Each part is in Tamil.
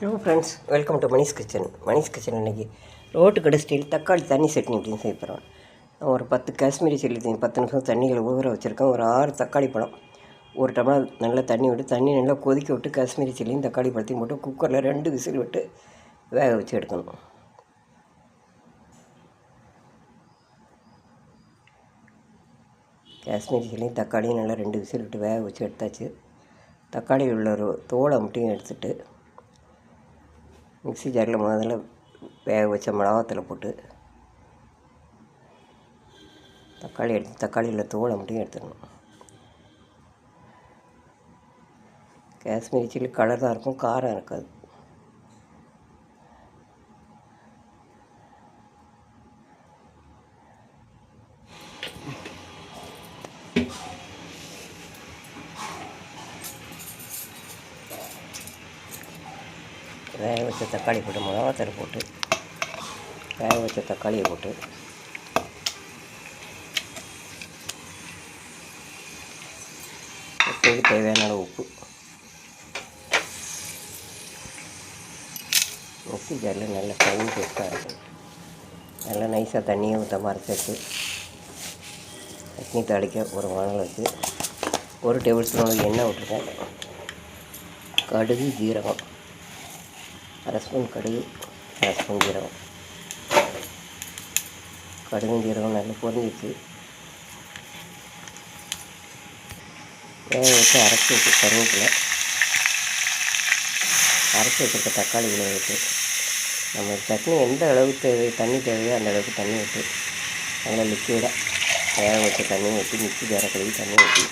Hello friends welcome to Manish kitchen. Manish kitchen இன்னைக்கு ரோட்டு கடை ஸ்டைல் தக்காளி தண்ணி சட்னி அப்படின்னு செய்ய போகிறோம் ஒரு பத்து காஷ்மீரி சில்லி தண்ணி பத்து நிமிஷம் தண்ணியில் ஊற வச்சுருக்கேன். ஒரு ஆறு தக்காளி பழம். ஒரு டம்ளர் நல்லா தண்ணி விட்டு தண்ணி நல்லா கொதிக்க விட்டு காஷ்மீரி சில்லியும் தக்காளி பழத்தையும் போட்டு குக்கரில் ரெண்டு விசில் விட்டு வேக வச்சு எடுக்கணும். காஷ்மீரி சில்லியும் தக்காளியும் நல்லா ரெண்டு விசில் விட்டு வேக வச்சு எடுத்தாச்சு. தக்காளியில் உள்ள ஒரு தோலை மட்டும் எடுத்துட்டு மிக்ஸி ஜாரில் முதல்ல வேக வச்ச மிளகாத்தில் போட்டு தக்காளி எடுத்து தக்காளியில் தோலை மட்டும் எடுத்துடணும் காஷ்மீரி சில்லி கலர் தான் இருக்கும் காரம் இருக்காது. வேக வச்ச தக்காளி போட்டு மிளகாத்தூள் போட்டு வேக வச்ச தக்காளியை போட்டு உப்புக்கு தேவையான அளவு உப்பு. மிக்ஸி ஜாரில் நல்ல ஃபைன் டேஸ்ட்டாக இருக்கும் நல்லா நைஸாக தண்ணியை ஊற்றமாக அரைச்சி வச்சு சட்னி தாளிக்க ஒரு மணல் வச்சு ஒரு டேபிள் ஸ்பூன் எண்ணெய் விட்டுருக்கேன். கடுகு ஜீரகம். அரை ஸ்பூன் கடுகு அரை ஸ்பூன் ஜீரகம் கடுகும் ஜீரகம் நல்லா பொரிஞ்சிச்சு. வேக வச்சு அரைச்சி வச்சு கருவேப்பிலை. அரைச்சி வச்சுருக்க தக்காளி விலை வச்சு நம்ம சட்னி எந்த அளவுக்கு தேவை தண்ணி தேவையோ அந்த அளவுக்கு தண்ணி விட்டு நல்லா லிக்விடாக வேக வச்சு தண்ணி ஊற்றி மிக்சி ஜார கழுவி தண்ணி ஊற்றி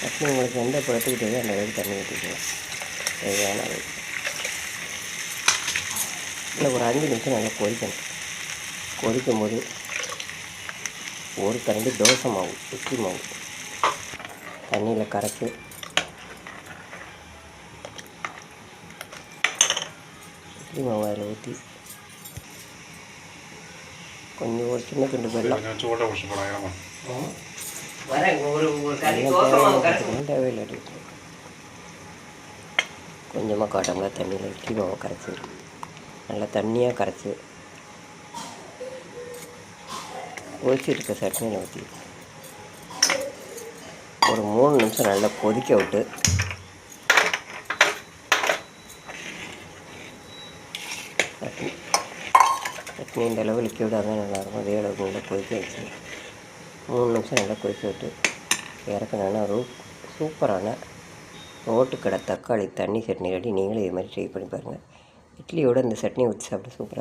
சட்னி உங்களுக்கு எந்த பழத்துக்கு தேவையோ அந்த அளவுக்கு தண்ணி ஊற்றிக்கலாம் தேவையான அளவு இல்லை ஒரு அஞ்சு நிமிஷம் நல்லா கொதிக்கணும் கொதிக்கும் போது ஒரு கரண்டி தோசை மாவு இட்லி மாவு தண்ணியில் கரைச்சி இட்லி மாவு அதில் ஊற்றி கொஞ்சம் ஒரு சின்ன துண்டு வெள்ளம் கொஞ்சம் கொஞ்சமாக காட்டம்ல தண்ணியில் இட்லி மாவை கரைச்சி. நல்லா தண்ணியாக கரைச்சி. கொதிச்சு இருக்க சட்னியில் ஊற்றி ஒரு மூணு நிமிஷம் நல்லா கொதிக்க விட்டு. சட்னி. சட்னி இந்த அளவு லிக்விடாக தான் நல்லாயிருக்கும் அதே அளவுக்கு நல்லா கொதிக்க வச்சு. மூணு நிமிஷம் நல்லா கொதிக்க விட்டு. இறக்கணுன்னா ரூ சூப்பரான ரோட்டுக்கடை தக்காளி தண்ணி சட்னி ரெடி நீங்களும் இது மாதிரி ட்ரை பண்ணி பாருங்கள் இட்லியோட இந்த சட்னி ஊற்றி சாப்பிட சூப்பராக